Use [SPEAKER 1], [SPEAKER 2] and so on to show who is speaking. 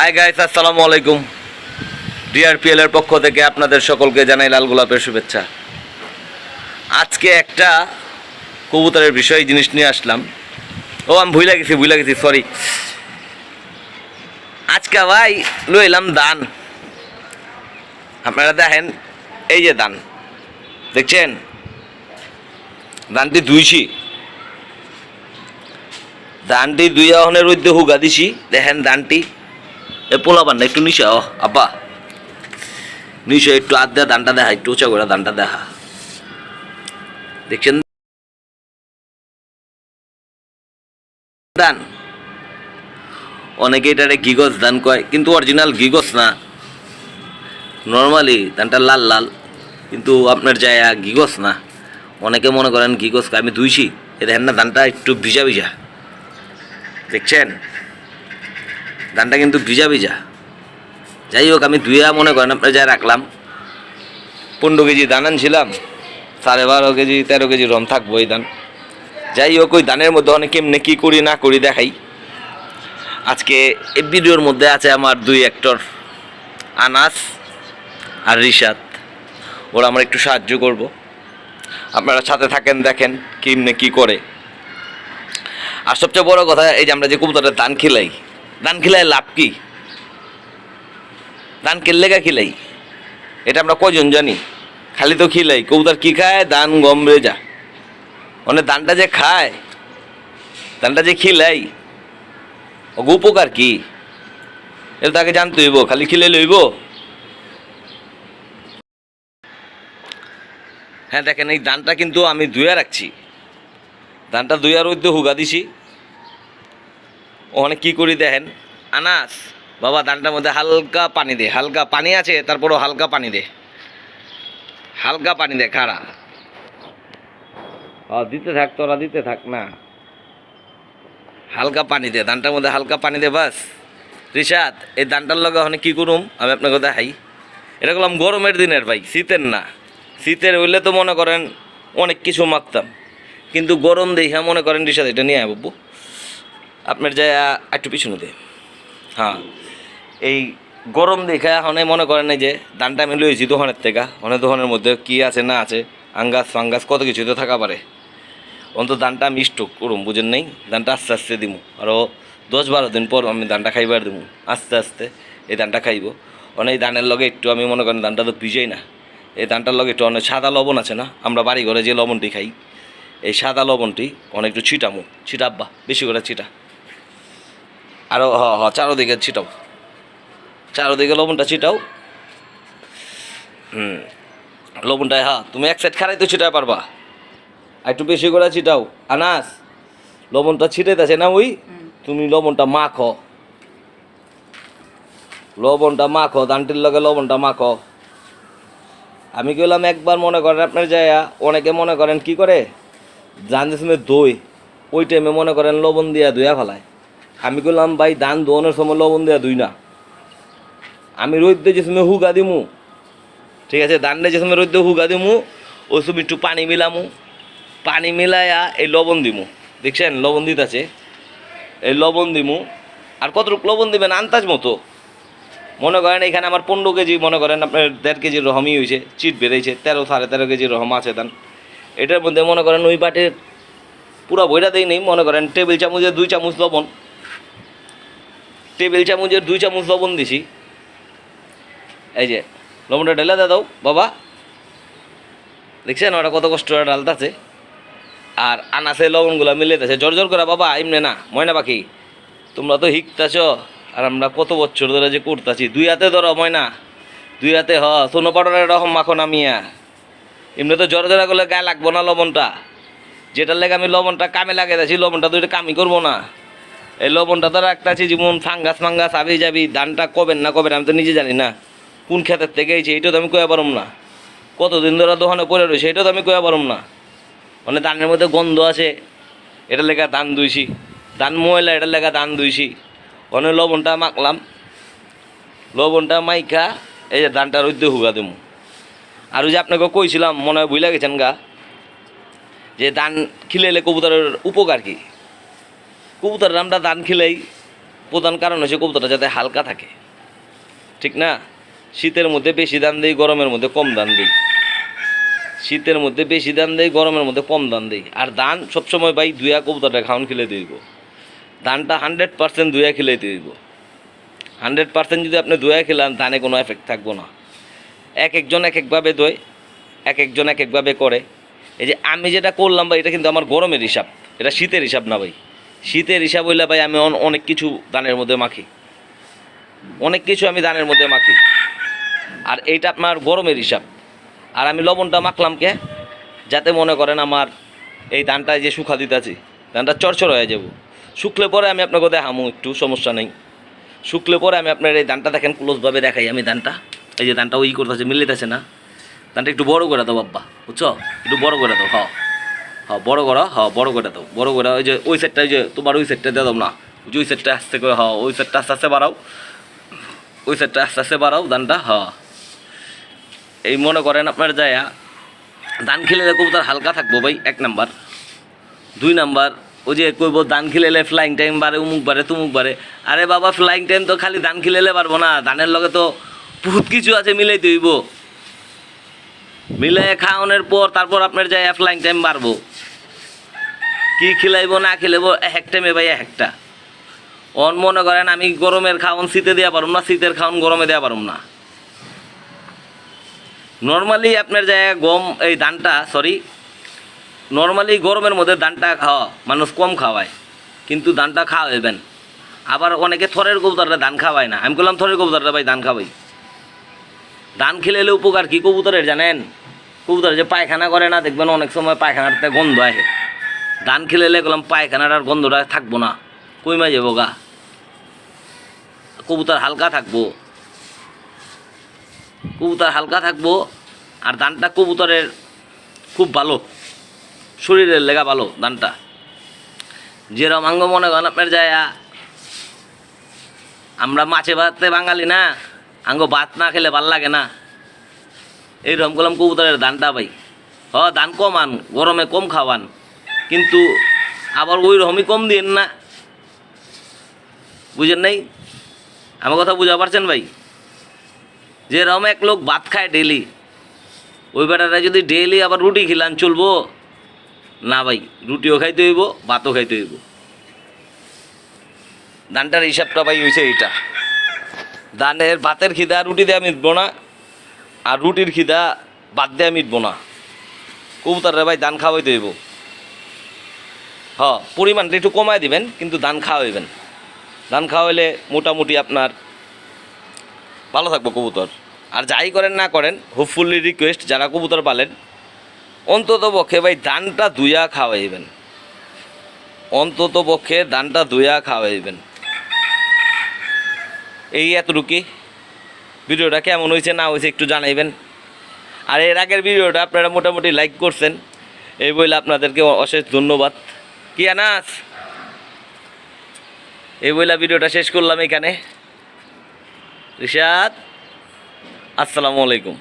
[SPEAKER 1] Hi guys আসসালামু আলাইকুম। ডিআরপিএল এর পক্ষ থেকে আপনাদের সকলকে জানাই লাল গোলাপের শুভেচ্ছা। আজকে একটা কবুতরের বিষয়, জিনিস নিয়ে আসলাম। ও, আমি ভুলে গেছি ভুলে গেছি সরি আজকে ভাই লইলাম দান। আপনারা দেখেন, এই যে দান। দেখছেন? দানটি ধুইছি দানটি দুই আহনের মধ্যে হুগা দিছি। দেখেন দানটি। এ পোলাবান না একটু নিশা, ও, আব্বা। নিশা, একটু আধ দেয়া দানটা দেখা, একটু উঁচা করে দানটা দেখা। দেখছেন? দান। অনেকে এটারে গিগস দান কয়, কিন্তু অরিজিনাল গিগস না। নর্মালি দানটা লাল লাল, কিন্তু আপনার যায় গিগস না। অনেকে মনে করেন গিগস আমি ধুইছি। এ দেখেন না, দানটা একটু ভিজা ভিজা। দেখছেন? ধানটা কিন্তু ভিজা ভিজা। যাই হোক, আমি দুইয়া মনে করেন আপনার যা রাখলাম। পনেরো কেজি ধান আনছিলাম, সাড়ে বারো কেজি, তেরো কেজি রম থাকব এই ধান। যাই হোক, ওই ধানের মধ্যে অনেক কেমনে কী করি না করি দেখাই। আজকে এই ভিডিওর মধ্যে আছে আমার দুই অ্যাক্টর আনাস আর রিশাদ। ওরা আমার একটু সাহায্য করব। আপনারা সাথে থাকেন, দেখেন কেমনে কী করে। আর সবচেয়ে বড় কথা, এই যে আমরা যে কবুতরের ধান খিলাই ধান খিলাই লাভ কি? ধান কিনলে গা খিলাই। এটা আমরা কজন জানি? খালি তো খিলাই, কবুতর কি খায়? ধান গম রেজা মানে ধানটা যে খায়, ধানটা যে খিলাই, ওগো উপকার কি? এটা তাকে জানতে হইব, খালি খিলে লইব হ্যাঁ দেখেন, এই ধানটা কিন্তু আমি ধুয়ে রাখছি। ধানটা দুইয়ার মধ্যে হুগা দিছি। ওখানে কি করি দেখেন? আনাস, বাবা ধানটার মধ্যে হালকা পানি দে, হালকা পানি আছে, তারপরও হালকা পানি দে। হালকা পানি দে, খাড়া। দিতে থাক তোরা, দিতে থাক, না। হালকা পানি দে ধানটার মধ্যে হালকা পানি দে, বাস। রিশাদ, এই ধানটার লগে ওখানে কি করুম? আমি আপনাকে দেখাই। এটা করলাম গরমের দিনের ভাই, শীতের না। শীতের হইলে তো মনে করেন অনেক কিছু মাখতাম। কিন্তু গরম দেখে মনে করেন রিসাদ এটা নিয়ে আয় বাবু। আপনার যা একটু পিছনে দে। হ্যাঁ এই গরম দেখে এখন মনে করেন এই যে, দানটা আমি লইছি দোকানের থেকে। অনেক দোকানের মধ্যে কি আছে না আছে, আঙ্গাস ফাঙ্গাস কত কিছু তো থাকা পারে। অন্তত দানটা আমি স্টক করুম, বুঝেন নেই? দানটা আস্তে আস্তে দিমু। আরও দশ বারো দিন পর আমি দানটা খাইবার দিমু। আস্তে আস্তে এই দানটা খাইব। অনেক ধানের লগে একটু আমি মনে করেন দানটা তো ভিজেই না। এই দানটার লগে একটু অনেক সাদা লবণ আছে না? আমরা বাড়ি ঘরে যে লবণটি খাই, এই সাদা লবণটি অনেক একটু ছিটামু। ছিটাব্বা, বেশি করে ছিটা। আরও হ হ চারোদিকে ছিটাও। চারোদিকে লবণটা ছিটাও। হুম লবণটা হ্যাঁ তুমি এক সাইড খারাই তো ছিটাই পারবা। একটু বেশি করে ছিটাও। আনাস লবণটা ছিটাইতেছে না ওই? তুমি লবণটা মাখো। লবণটা মাখো দানটির লগে লবণটা মাখো। আমি গেলাম একবার মনে করেন আপনার জায়গা অনেকে মনে করেন কি করে? জানতে দই ওই টাইমে মনে করেন লবণ দিয়া ধুয়া ফেলায়। আমি গেলাম ভাই, ধান দোয়ানোর সময় লবণ দিয়া দুই না। আমি রোদ্দে যে সময় হুগা দিমু, ঠিক আছে ধানটা যে সময় রোদ্দে হুগা দিমু ওই সময় একটু পানি মিলামু। পানি মিলাইয়া এই লবণ দিমু। দেখছেন, লবণ দিতেছে। এই লবণ দিমু। আর কতটুকু লবণ দিবেন? আন্তাজ মতো। মনে করেন, এখানে আমার পনেরো কেজি, মনে করেন আপনার দেড় কেজি রহমই হয়েছে চিট বেড়েছে, তেরো সাড়ে তেরো কেজি রহম আছে দান এটার মধ্যে মনে করেন ওই বাটের পুরো বইটা দেই নেই, মনে করেন টেবিল চামচের দুই চামচ লবণ। টেবিল চামচের দুই চামচ লবণ দিছি। এই যে, লবণটা ঢেলে দে দাও, বাবা। দেখছেন ওটা কত কষ্ট ডালতাছে আর আনাসে লবণগুলো মিলেতেছে জোর জোর করে, বাবা, এমনি না, ময়না পাখি। তোমরা তো হিকতাছ, আর আমরা কত বছর ধরে যে করতেছি। দুই হাতে ধরো, ময়না। দুই হাতে হ, সোনো পাউডারের রকম মাখো নামিয়া এমনি তো জ্বর ধরা করলে গায়ে লাগবো না লবণটা। যেটার লেগে আমি লবণটা কামে লাগিয়ে দিয়েছি, লবণটা তো এটা কামি করব না। এই লবণটা তো রাখতেছি যেমন ফাঙ্গাস ফাঙ্গাস, আবি যাবি, ধানটা কবেন না কবেন, আমি তো নিজে জানি না। কোন ক্ষেতের থেকে এইছে এইটা তো আমি কয়ে পারম না। কতদিন ধরে দোকানে পড়ে রয়েছে এটা তো আমি কয়ে পারম না। মানে ধানের মধ্যে গন্ধ আছে এটা লেখা ধান দুইছি ধান ময়লা এটা লেখা ধান দুইছি অনেক লবণটা মাখলাম। লবণটা মাইখা, এই যে ধানটা রোদ্দে হুগা দেবো আর ওই যে আপনাকে কইছিলাম, মনে হয় বুঝলা গেছেন গা, যে ধান খিলেলে কবুতরের উপকার কি? কবুতরের আমরা দান খেলেই প্রধান কারণ হচ্ছে কবুতরটা যাতে হালকা থাকে। ঠিক না? শীতের মধ্যে বেশি দাম দেই, গরমের মধ্যে কম দাম দিই। শীতের মধ্যে বেশি দাম দেই, গরমের মধ্যে কম দাম দিই। আর দান সবসময় ভাই দুয়া কবুতরটা খাওয়ান খেলে দিব। ধানটা হান্ড্রেড পার্সেন্ট দুয়া খেলে দিব। হান্ড্রেড পার্সেন্ট যদি আপনি দুয়া খেলান, দানে কোনো এফেক্ট থাকব না। এক একজন এক একভাবে দোয়, এক একজন এক একভাবে করে। এই যে আমি যেটা করলাম ভাই, এটা কিন্তু আমার গরমের হিসাব। এটা শীতের হিসাব না ভাই। শীতের হিসাব হইলে ভাই আমি অন- অনেক কিছু ধানের মধ্যে মাখি। অনেক কিছু আমি ধানের মধ্যে মাখি। আর এইটা আপনার গরমের হিসাব। আর আমি লবণটা মাখলাম কে? যাতে মনে করেন আমার এই ধানটা যে শুকা দিতেছি, ধানটা চরচর হয়ে যাব। শুকলে পরে আমি আপনাকে দেখামু, একটু সমস্যা নেই। শুকলে পরে আমি আপনার এই ধানটা দেখেন ক্লোজভাবে দেখাই আমি ধানটা। এই যে ধানটা ওই করতেছে মিলিতেছে না। ধানটা একটু বড় করে দাও বাব্বা বুঝছ? একটু বড় করে দাও হ হ বড় করো হ বড় করে দাও, বড় করে, ওই যে, ওই সেটটা ওই যে, তোমার ওই সেটটা দিয়ে দাও না যে ওই সেটটা আস্তে করে হ ওই সেটটা আস্তে আস্তে বাড়াও, ওই সেটটা আস্তে আস্তে বাড়াও, ধানটা হ এই মনে করেন আপনার যায় ধান খেলে কবুতর হালকা থাকব ভাই, এক নাম্বার। দুই নাম্বার, ওই যে কইব, ধান খিলেলে ফ্লাইং টাইম বাড়ে, উমুক বাড়ে, তুমুক বাড়ে। আরে বাবা ফ্লাইং টাইম তো খালি ধান খিলেলে পারব না, ধানের লগে তো বহুত কিছু আছে, মিলাই দইব। মিলাই খাওয়ানোর পর, তারপর আপনার যায় ফ্লাইং টাইম বাড়বো। কি খিলাইবো, না খিলাইবো, এক টাইমে ভাই একটা। অন মনে করেন আমি গরমের খাওয়ান শীতে দেওয়া পারুম না, শীতের খাওয়ান গরমে দেওয়া পারুম না। নর্মালি আপনার জায়গায় গম, এই ধানটা সরি নর্মালি গরমের মধ্যে ধানটা খাওয়া, মানুষ কম খাওয়ায়, কিন্তু ধানটা খাওয়াইবেন। আবার অনেকে থরের কবুতরটা ধান খাওয়ায় না। আমি বললাম থরের কবুতরটা ভাই ধান খাওয়াই। ধান খেলে উপকার কি কবুতরের, জানেন? কবুতর যে পায়খানা করে না, দেখবেন অনেক সময় পায়খানাতে গন্ধ আসে ধান খেলে গেলাম পায়খানার আর গন্ধটা থাকব না। কইমা যাব গা। কবুতর হালকা থাকব। কবুতর হালকা থাকব আর ধানটা কবুতরের খুব ভালো। শরীরের লেগা ভালো ধানটা যেরকম আঙ্গ মনে করেন আপনার যায় আমরা মাছে ভাতে বাঙালি না, আঙ্গ ভাত না খেলে ভালো লাগে না। এইরকম করলাম কবুতরের ধানটা ভাই। হ ধান কমান গরমে কম খাওয়ান। কিন্তু আবার ওই রকমই কম দিন না। বুঝেন নাই? আমার কথা বুঝা পারছেন ভাই? যে রকম এক লোক ভাত খায় ডেলি ওই বেটাটা যদি ডেইলি আবার রুটি খিলান চলবো, না ভাই, রুটিও খাইতে হইব, ভাতও খাইতে হইব। ধানটার হিসাবটা ভাই হয়েছে এইটা। দানের ভাতের খিদা রুটি দেওয়া মিটবো না, আর রুটির খিদা ভাত দেওয়া মিটবো না। কবুতরে ভাই দান খাওয়াইতে হইব। হ পরিমাণটা একটু কমায় দিবেন, কিন্তু ধান খাওয়াইবেন ধান খাওয়াইলে মোটামুটি আপনার ভালো থাকব কবুতর। আর যাই করেন না করেন হোপফুল্লি রিকোয়েস্ট যারা কবুতর পালেন, অন্তত পক্ষে ভাই ধানটা ধুয়া খাওয়াইবেন। অন্তত পক্ষে ধানটা ধুয়া খাওয়াইবেন। এই এতটুকি। ভিডিওটা কেমন হয়েছে না হয়েছে একটু জানাইবেন। আর এর আগের ভিডিওটা আপনারা মোটামুটি লাইক করছেন। এই বলে আপনাদেরকে অশেষ ধন্যবাদ। কি আনাস? এই বইলা ভিডিওটা শেষ করলাম এখানে। রিশাদ আসসালামু আলাইকুম।